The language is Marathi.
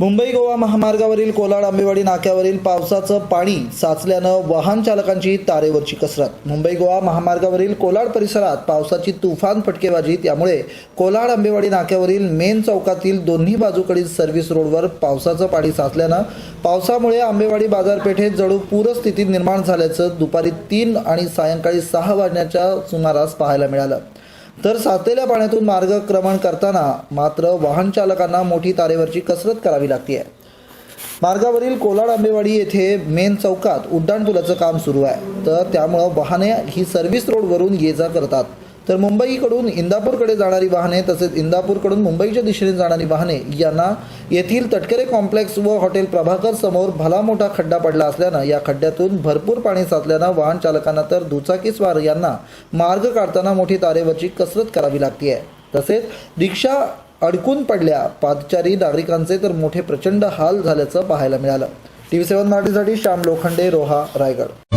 मुंबई गोवा महामार्गावरील कोलाड आंबेवाडी नाक्यावरील पावसाचं पाणी साचल्यानं वाहन चालकांची तारेवरची कसरत. मुंबई गोवा महामार्गावरील कोलाड परिसरात पावसाची तुफान फटकेबाजी त्यामुळे कोलाड आंबेवाडी नाक्यावरील मेन चौकातील दोन्ही बाजूकडील सर्व्हिस रोडवर पावसाचं पाणी साचल्यानं पावसामुळे आंबेवाडी बाजारपेठेत जणू पूरस्थिती निर्माण झाल्याचं दुपारी तीन आणि सायंकाळी सहा वाजण्याच्या सुमारास पाहायला मिळालं. तर साचलेल्या पाण्यातून मार्गक्रमण करताना मात्र वाहन चालकांना मोठी तारेवरची कसरत करावी लागते. आहे मार्गावरील कोलाड आंबेवाडी येथे मेन चौकात उड्डाणपुलाचं काम सुरू आहे. तर त्यामुळं वाहने ही सर्व्हिस रोडवरून ये जा करतात. तर मुंबईकडून इंदापूरकडे जाणारी वाहने तसेच इंदापूरकडून मुंबईच्या दिशेने जाणारी वाहने यांना येथील तटकरे कॉम्प्लेक्स व हॉटेल प्रभाकर समोर भला मोठा खड्डा पडला असल्यानं या खड्ड्यातून भरपूर पाणी साचल्यानं वाहन चालकांना तर दुचाकीस्वार यांना मार्ग काढताना मोठी तारेवरची कसरत करावी लागते तसेच रिक्षा अडकून पडल्या पादचारी नागरिकांचे तर मोठे प्रचंड हाल झाल्याचं पाहायला मिळालं. टी व्ही सेवन मराठीसाठी श्याम लोखंडे रोहा रायगड.